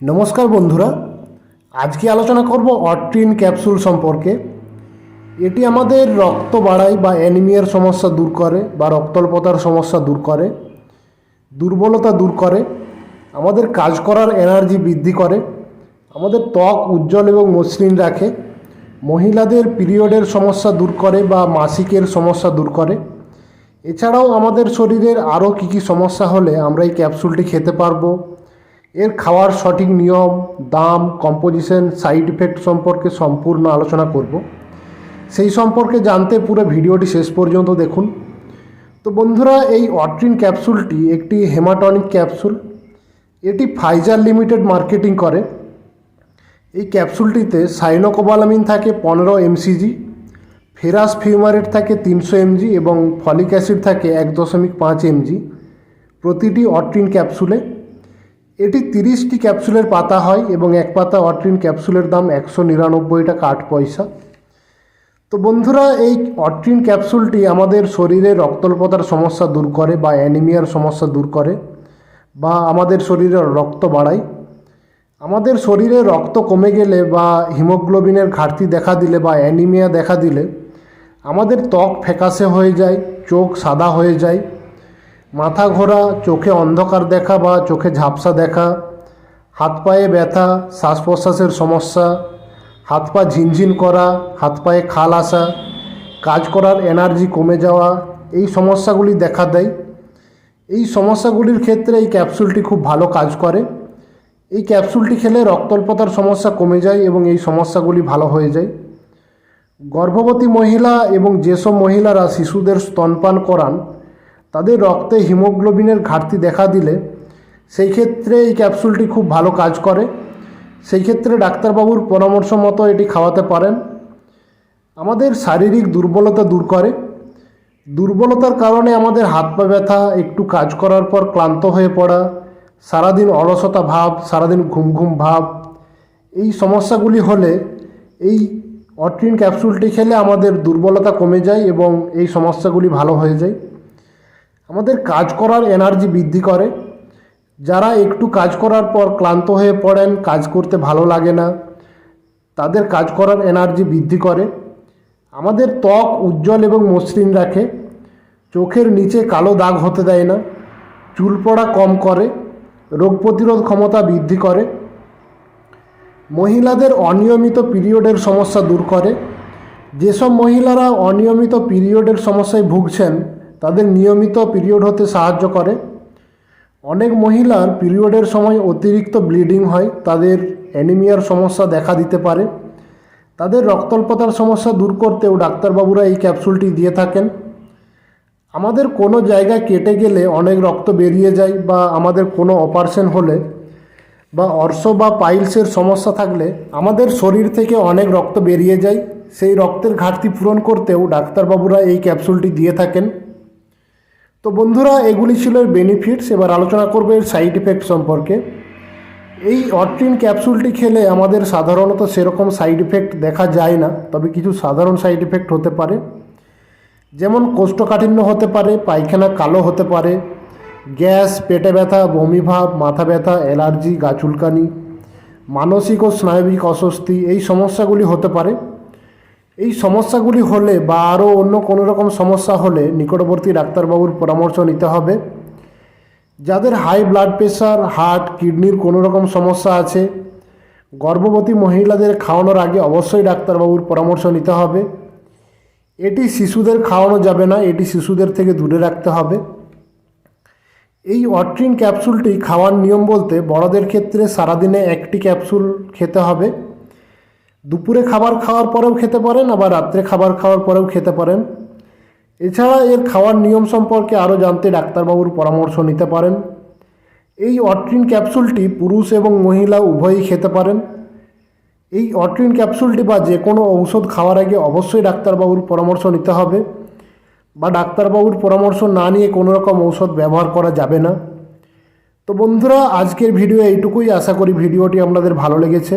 নমস্কার বন্ধুরা, আজকে আলোচনা করব অট্রিন ক্যাপসুল সম্পর্কে। এটি আমাদের রক্ত বাড়ায় বা অ্যানিমিয়ার সমস্যা দূর করে বা রক্তল্পতার সমস্যা দূর করে, দুর্বলতা দূর করে, আমাদের কাজ করার এনার্জি বৃদ্ধি করে, আমাদের ত্বক উজ্জ্বল এবং মসৃণ রাখে, মহিলাদের পিরিয়ডের সমস্যা দূর করে বা মাসিকের সমস্যা দূর করে। এছাড়াও আমাদের শরীরের আরও কী কী সমস্যা হলে আমরা এই ক্যাপসুলটি খেতে পারব এর খাওয়ার সঠিক নিয়ম, দাম কম্পোজিশন সাইড ইফেক্ট সম্পর্কে সম্পূর্ণ আলোচনা করব। সেই সম্পর্কে জানতে পুরো ভিডিওটি শেষ পর্যন্ত দেখুন। তো বন্ধুরা, এই অট্রিন ক্যাপসুলটি একটি হেমাটনিক ক্যাপসুল। এটি ফাইজার লিমিটেড মার্কেটিং করে। এই ক্যাপসুলটিতে সাইনোকোবালামিন থাকে পনেরো এমসিজি, ফেরাস ফিউমারেট থাকে তিনশো এমজি এবং ফলিক অ্যাসিড থাকে এক দশমিক পাঁচ এমজি। প্রতিটি অট্রিন ক্যাপসুলে এটি তিরিশটি ক্যাপসুলের পাতা হয় এবং এক পাতা অট্রিন ক্যাপসুলের দাম একশো নিরানব্বই টাকা আট পয়সা। তো বন্ধুরা, এই অট্রিন ক্যাপসুলটি আমাদের শরীরে রক্তল্পতার সমস্যা দূর করে বা অ্যানিমিয়ার সমস্যা দূর করে বা আমাদের শরীরে রক্ত বাড়ায়। আমাদের শরীরে রক্ত কমে গেলে বা হিমোগ্লোবিনের ঘাটতি দেখা দিলে বা অ্যানিমিয়া দেখা দিলে আমাদের ত্বক ফ্যাকাশে হয়ে যায়, চোখ সাদা হয়ে যায় মাথা ঘোরা, চোখে অন্ধকার দেখা বা চোখে ঝাপসা দেখা, হাত পায়ে ব্যথা শ্বাস প্রশ্বাসের সমস্যা, হাত পা ঝিনঝিন করা, হাত পায়ে খাল আসা, কাজ করার এনার্জি কমে যাওয়া, এই সমস্যাগুলি দেখা দেয়। এই সমস্যাগুলির ক্ষেত্রে এই ক্যাপসুলটি খুব ভালো কাজ করে। এই ক্যাপসুলটি খেলে রক্তল্পতার সমস্যা কমে যায় এবং এই সমস্যাগুলি ভালো হয়ে যায়। গর্ভবতী মহিলা এবং যেসব মহিলারা শিশুদের স্তনপান করান তাদের রক্তে হিমোগ্লোবিনের ঘাটতি দেখা দিলে সেই ক্ষেত্রে এই ক্যাপসুলটি খুব ভালো কাজ করে। সেই ক্ষেত্রে ডাক্তারবাবুর পরামর্শ মতো এটি খাওয়াতে পারেন। আমাদের শারীরিক দুর্বলতা দূর করে। দুর্বলতার কারণে আমাদের হাত পা ব্যথা, একটু কাজ করার পর ক্লান্ত হয়ে পড়া, সারাদিন অলসতা ভাব, সারাদিন ঘুম ঘুম ভাব, এই সমস্যাগুলি হলে এই অট্রিন ক্যাপসুলটি খেলে আমাদের দুর্বলতা কমে যায় এবং এই সমস্যাগুলি ভালো হয়ে যায়। আমাদের কাজ করার এনার্জি বৃদ্ধি করে। যারা একটু কাজ করার পর ক্লান্ত হয়ে পড়েন, কাজ করতে ভালো লাগে না, তাদের কাজ করার এনার্জি বৃদ্ধি করে। আমাদের ত্বক উজ্জ্বল এবং মসৃণ রাখে, চোখের নিচে কালো দাগ হতে দেয় না, চুল পড়া কম করে, রোগ প্রতিরোধ ক্ষমতা বৃদ্ধি করে। মহিলাদের অনিয়মিত পিরিয়ডের সমস্যা দূর করে। যেসব মহিলারা অনিয়মিত পিরিয়ডের সমস্যায় ভুগছেন তাদের নিয়মিত পিরিয়ড হতে সাহায্য করে। অনেক মহিলার পিরিয়ডের সময় অতিরিক্ত ব্লিডিং হয়, তাদের অ্যানিমিয়ার সমস্যা দেখা দিতে পারে। তাদের রক্তল্পতার সমস্যা দূর করতেও ডাক্তারবাবুরা এই ক্যাপসুলটি দিয়ে থাকেন। আমাদের কোনো জায়গায় কেটে গেলে অনেক রক্ত বেরিয়ে যায় বা আমাদের কোনো অপারেশন হলে বা অর্শ বা পাইলসের সমস্যা থাকলে আমাদের শরীর থেকে অনেক রক্ত বেরিয়ে যায়। সেই রক্তের ঘাটতি পূরণ করতেও ডাক্তারবাবুরা এই ক্যাপসুলটি দিয়ে থাকেন। তো বন্ধুরা, এগুলি ছিল বেনিফিটস এবার আলোচনা করব সাইড ইফেক্ট সম্পর্কে। এই অট্রিন ক্যাপসুলটি খেলে আমাদের সাধারণত সেরকম সাইড ইফেক্ট দেখা যায় না, তবে কিছু সাধারণ সাইড ইফেক্ট হতে পারে। যেমন কোষ্ঠকাঠিন্য হতে পারে, পায়খানা কালো হতে পারে, গ্যাস, পেটে ব্যথা বমিভাব মাথা ব্যথা, অ্যালার্জি, গা চুলকানি, মানসিক ও স্নায়বিক অস্বস্তি, এই সমস্যাগুলি হতে পারে। এই সমস্যাগুলি হলে বা আরও অন্য কোনো রকম সমস্যা হলে নিকটবর্তী ডাক্তারবাবুর পরামর্শ নিতে হবে। যাদের হাই ব্লাড প্রেশার, হার্ট, কিডনির কোনো রকম সমস্যা আছে, গর্ভবতী মহিলাদের খাওয়ানোর আগে অবশ্যই ডাক্তারবাবুর পরামর্শ নিতে হবে। এটি শিশুদের খাওয়ানো যাবে না, এটি শিশুদের থেকে দূরে রাখতে হবে। এই অট্রিন ক্যাপসুলটি খাওয়ার নিয়ম বলতে বড়দের ক্ষেত্রে সারাদিনে একটি ক্যাপসুল খেতে হবে। দুপুরে খাবার খাওয়ার পরেও খেতে পারেন, আবার রাত্রে খাবার খাওয়ার পরেও খেতে পারেন। এছাড়া এর খাওয়ার নিয়ম সম্পর্কে আরও জানতে ডাক্তারবাবুর পরামর্শ নিতে পারেন। এই অট্রিন ক্যাপসুলটি পুরুষ এবং মহিলা উভয়ই খেতে পারেন। এই অট্রিন ক্যাপসুলটি বা যে কোনো ঔষধ খাওয়ার আগে অবশ্যই ডাক্তারবাবুর পরামর্শ নিতে হবে বা ডাক্তারবাবুর পরামর্শ না নিয়ে কোনো রকম ঔষধ ব্যবহার করা যাবে না। তো বন্ধুরা, আজকের ভিডিও এইটুকুই। আশা করি ভিডিওটি আপনাদের ভালো লেগেছে।